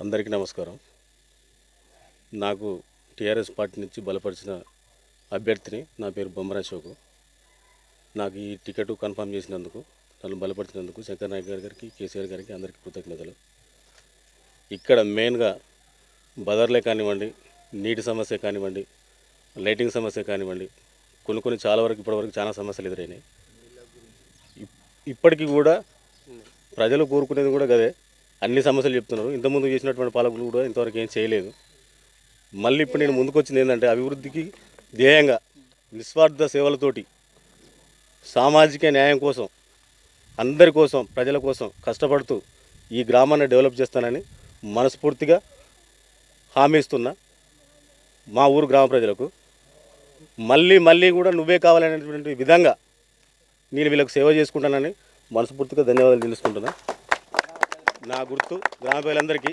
అందరికీ నమస్కారం. నాకు టిఆర్ఎస్ పార్టీ నుంచి బలపరిచిన అభ్యర్థిని నా పేరు బొమ్మరాశోకు. నాకు ఈ టికెట్ కన్ఫర్మ్ చేసినందుకు నన్ను బలపరిచినందుకు శంకర్ నాయక్ గారి గారికి కేసీఆర్ గారికి అందరికీ కృతజ్ఞతలు. ఇక్కడ మెయిన్గా బదర్లే కానివ్వండి నీటి సమస్య కానివ్వండి లైటింగ్ సమస్య కానివ్వండి కొన్ని కొన్ని చాలా వరకు ఇప్పటివరకు చాలా సమస్యలు ఎదురైనాయి. ఇప్పటికీ కూడా ప్రజలు కోరుకునేది కూడా గదే. అన్ని సమస్యలు చెప్తున్నారు. ఇంతకుముందు చేసినటువంటి పాలకులు కూడా ఇంతవరకు ఏం చేయలేదు. మళ్ళీ ఇప్పుడు నేను ముందుకు వచ్చింది ఏంటంటే అభివృద్ధికి ధ్యేయంగా నిస్వార్థ సేవలతోటి సామాజిక న్యాయం కోసం అందరి కోసం ప్రజల కోసం కష్టపడుతూ ఈ గ్రామాన్ని డెవలప్ చేస్తానని మనస్ఫూర్తిగా హామీ ఇస్తున్నా మా ఊరు గ్రామ ప్రజలకు. మళ్ళీ మళ్ళీ కూడా నువ్వే కావాలనేటువంటి విధంగా నేను వీళ్ళకి సేవ చేసుకుంటానని మనస్ఫూర్తిగా ధన్యవాదాలు తెలుసుకుంటున్నా. నా గుర్తు గ్రామ ప్రజలందరికీ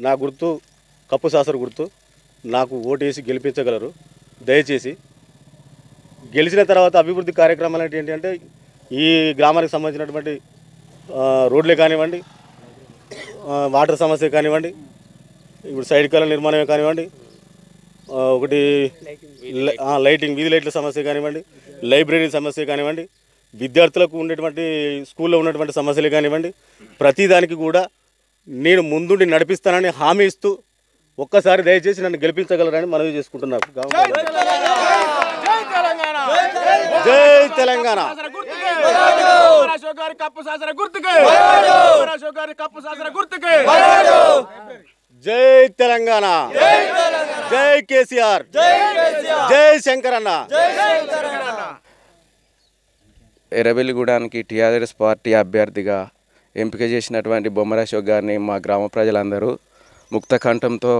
నా గుర్తు కప్పు సాసరు గుర్తు నాకు ఓటేసి గెలిపించగలరు. దయచేసి గెలిచిన తర్వాత అభివృద్ధి కార్యక్రమాలు అంటే ఏంటంటే ఈ గ్రామానికి సంబంధించినటువంటి రోడ్లే కానివ్వండి వాటర్ సమస్య కానివ్వండి ఇప్పుడు సైడ్ కాలం నిర్మాణమే కానివ్వండి ఒకటి లైటింగ్ వీధి లైట్ల సమస్య కానివ్వండి లైబ్రరీ సమస్య కానివ్వండి విద్యార్థులకు ఉండేటువంటి స్కూల్లో ఉన్నటువంటి సమస్యలు కానివ్వండి ప్రతిదానికి కూడా నేను ముందుండి నడిపిస్తానని హామీ ఇస్తూ ఒక్కసారి దయచేసి నన్ను గెలిపించగలరని మనవి చేసుకుంటున్నాను. జై తెలంగాణ! అశోక్ గారి కప్పు శాసన గుర్తుకే. అశోక్ గారి కప్పు శాసన గుర్తుకే. జై తెలంగాణ. జై కేసీఆర్. జై శంకర్ అన్న ఎర్రబెల్లిగూడానికి టీఆర్ఎస్ పార్టీ అభ్యర్థిగా ఎంపిక చేసినటువంటి బొమ్మర అశోక్ గారిని మా గ్రామ ప్రజలందరూ ముక్త కంఠంతో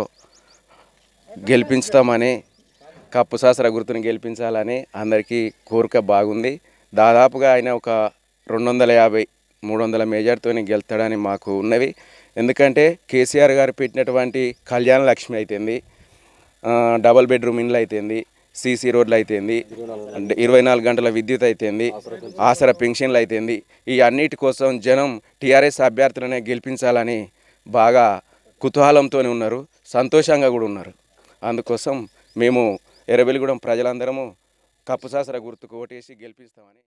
గెలిపించుతామని కప్పు శాస్త్ర గుర్తుని గెలిపించాలని అందరికీ కోరిక బాగుంది. దాదాపుగా ఆయన ఒక రెండు వందల యాభై మూడు వందల మేజర్తోనే గెలుతాడని మాకు ఉన్నవి. ఎందుకంటే కేసీఆర్ గారు పెట్టినటువంటి కళ్యాణ లక్ష్మి అయితేంది డబల్ బెడ్రూమ్ ఇండ్లు అయితేంది సీసీ రోడ్లు అయితేంది ఇరవై నాలుగు గంటల విద్యుత్ అయితేంది ఆసర పెన్షన్లు అయితేంది ఈ అన్నిటి కోసం జనం టీఆర్ఎస్ అభ్యర్థులనే గెలిపించాలని బాగా కుతూహలంతో ఉన్నారు సంతోషంగా కూడా ఉన్నారు. అందుకోసం మేము ఎర్రబెల్లిగూడెం ప్రజలందరము కప్పుసాసర గుర్తుకు ఓటేసి గెలిపిస్తామని